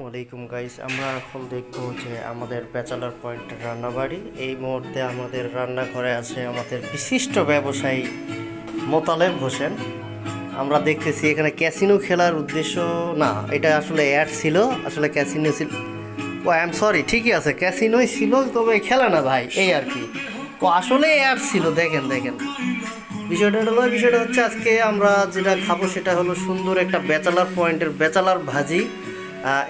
ওয়ালাইকুম গাইস আমরা এখন দেখব যে আমাদের ব্যাচেলার পয়েন্ট রান্নাবাড়ি। এই মুহূর্তে আমাদের রান্নাঘরে আছে আমাদের বিশিষ্ট ব্যবসায়ী মোতালেব হোসেন। আমরা দেখতেছি এখানে ক্যাসিনো খেলার উদ্দেশ্য। না, এটা আসলে অ্যাড ছিল। আসলে ক্যাসিনো ছিল। ও আই এম সরি ঠিকই আছে। ক্যাসিনোই ছিল, তবে খেলা না ভাই, এই আর কি। ও, আসলে অ্যাড ছিল, দেখেন দেখেন। বিষয়টা হলো, বিষয়টা হচ্ছে আজকে আমরা যেটা খাব সেটা হলো সুন্দর একটা ব্যাচেলার পয়েন্টের ব্যাচেলার ভাজি।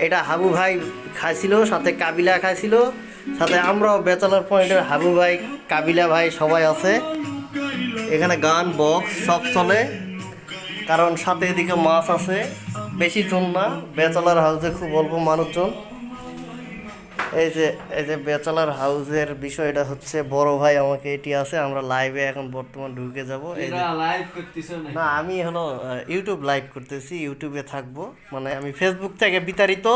এটা হাবু ভাই খাইছিল, সাথে কাবিলা খাইছিল, সাথে আমরাও বেচালার পয়েন্টের হাবু ভাই, কাবিলা ভাই সবাই আছে। এখানে গান বক্স সব চলে, কারণ সাথে এদিকে মাছ আছে, বেশি জন না ব্যাচেলার হাউসে খুব অল্প মানুষজন। এই যে এই যে ব্যাচেলার হাউসের বিষয়টা হচ্ছে বড় ভাই আমাকে এটি আছে আমরা লাইভে এখন বর্তমান ঢুকে যাব। এই যে লাইভ করতেছো না আমি হলো ইউটিউব লাইভ করতেছি ইউটিউবে থাকব। মানে আমি ফেসবুক থেকে বিতাড়িত।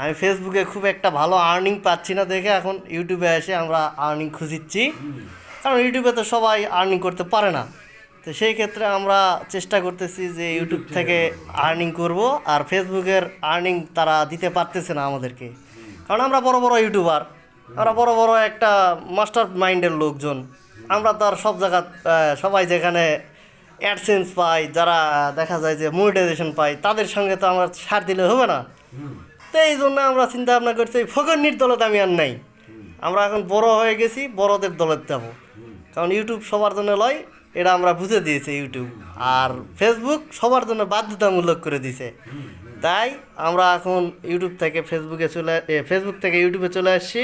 আমি ফেসবুকে খুব একটা ভালো আর্নিং পাচ্ছি না দেখে এখন ইউটিউবে এসে আমরা আর্নিং খুঁজিচ্ছি। কারণ ইউটিউবে তো সবাই আর্নিং করতে পারে না। তো সেই ক্ষেত্রে আমরা চেষ্টা করতেছি যে ইউটিউব থেকে আর্নিং করব আর ফেসবুকের আর্নিং তারা দিতে পারতেছে না আমাদেরকে। কারণ আমরা বড় বড় ইউটিউবার, আমরা বড় বড় একটা মাস্টার মাইন্ডের লোকজন। আমরা তো আর সব জায়গা সবাই যেখানে অ্যাডসেন্স পাই, যারা দেখা যায় যে মনিটাইজেশন পাই, তাদের সঙ্গে তো আমরা সার দিলে হবে না। তো এই জন্য আমরা চিন্তা ভাবনা করছি ফকরনির দলত আমি আর নাই। আমরা এখন বড় হয়ে গেছি, বড়দের দলের যাব। কারণ ইউটিউব সবার জন্য লয়, এটা আমরা বুঝে দিয়েছি ইউটিউব। আর ফেসবুক সবার জন্য বাধ্যতামূলক করে দিছে তাই আমরা এখন ইউটিউব থেকে ফেসবুকে চলে ফেসবুক থেকে ইউটিউবে চলে আসছি।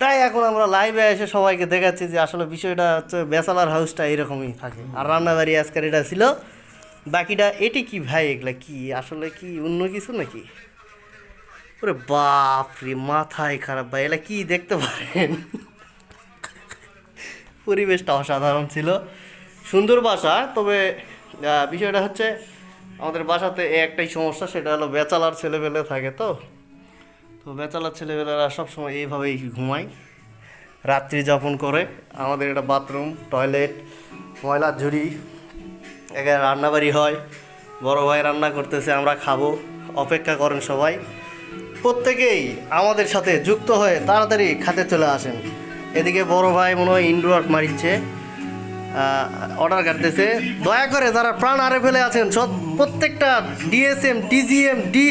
তাই এখন আমরা লাইভে এসে সবাইকে দেখাচ্ছি যে আসলে বিষয়টা হচ্ছে ব্যাচেলার হাউসটা এরকমই থাকে। আর রান্নাবাড়ি আজকের এটা ছিল। বাকিটা এটি কি ভাই এগুলা কি? আসলে কি অন্য কিছু নাকি? ওরে বাপ রে মাথায় খারাপ ভাই এলা কি দেখতে পারেন? পরিবেশটা অসাধারণ ছিল। সুন্দর বাসা তবে বিষয়টা হচ্ছে আমাদের বাসাতে একটাই সমস্যা, সেটা হলো বেচালার ছেলেপেলে থাকে তো। তো বেচালার ছেলেপেলেরা সবসময় এইভাবেই ঘুমায়, রাত্রি যাপন করে। আমাদের এটা বাথরুম, টয়লেট ময়লার ঝুড়ি, এখানে রান্নাবাড়ি হয়, বড় ভাই রান্না করতেছে, আমরা খাব, অপেক্ষা করেন সবাই। প্রত্যেকেই আমাদের সাথে যুক্ত হয়ে তাড়াতাড়ি খাতে চলে আসেন। এদিকে বড় ভাই মনে হয় ইনডোর মারিচ্ছে। অর্ডার কাটতেছে। দয়া করে যারা প্রাণ হারে ফেলে আছেন, সব প্রত্যেকটা ডিএসএম ডিজিএম ডি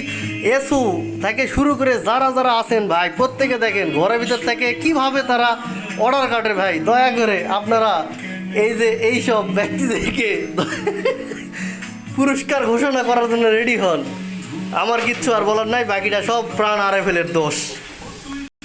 এসু থেকে শুরু করে যারা যারা আছেন ভাই, প্রত্যেকে দেখেন, ঘরের ভিতর থেকে কীভাবে তারা অর্ডার কাটে ভাই। দয়া করে আপনারা এই যে এইসব ব্যক্তিদেরকে পুরস্কার ঘোষণা করার জন্য রেডি হন। আমার কিচ্ছু আর বলার নাই, বাকিটা সব প্রাণ আরে ফেলের দোষ।